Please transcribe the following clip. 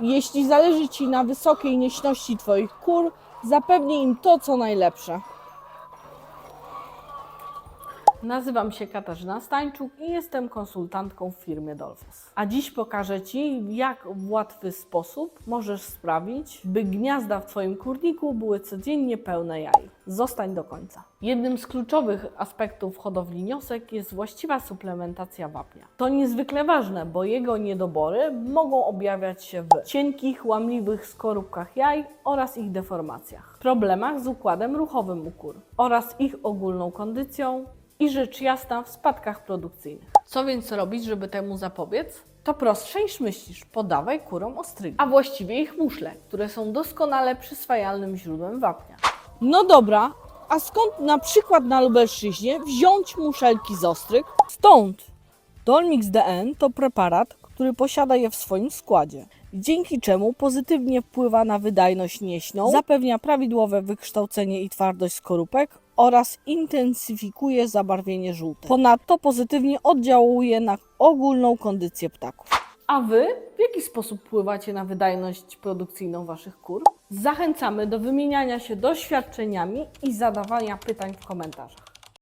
Jeśli zależy Ci na wysokiej nieśności Twoich kur, zapewnij im to, co najlepsze. Nazywam się Katarzyna Stańczuk i jestem konsultantką w firmie Dolfos. A dziś pokażę Ci, jak w łatwy sposób możesz sprawić, by gniazda w Twoim kurniku były codziennie pełne jaj. Zostań do końca. Jednym z kluczowych aspektów hodowli niosek jest właściwa suplementacja wapnia. To niezwykle ważne, bo jego niedobory mogą objawiać się w cienkich, łamliwych skorupkach jaj oraz ich deformacjach, problemach z układem ruchowym u kur oraz ich ogólną kondycją i rzecz jasna w spadkach produkcyjnych. Co więc robić, żeby temu zapobiec? To prostsze niż myślisz. Podawaj kurom ostrygi, a właściwie ich muszle, które są doskonale przyswajalnym źródłem wapnia. No dobra, a skąd na przykład na Lubelszczyźnie wziąć muszelki z ostryg? Stąd! Dolmix DN to preparat, który posiada je w swoim składzie, dzięki czemu pozytywnie wpływa na wydajność nieśną, zapewnia prawidłowe wykształcenie i twardość skorupek oraz intensyfikuje zabarwienie żółte. Ponadto pozytywnie oddziałuje na ogólną kondycję ptaków. A Wy w jaki sposób wpływacie na wydajność produkcyjną Waszych kur? Zachęcamy do wymieniania się doświadczeniami i zadawania pytań w komentarzach.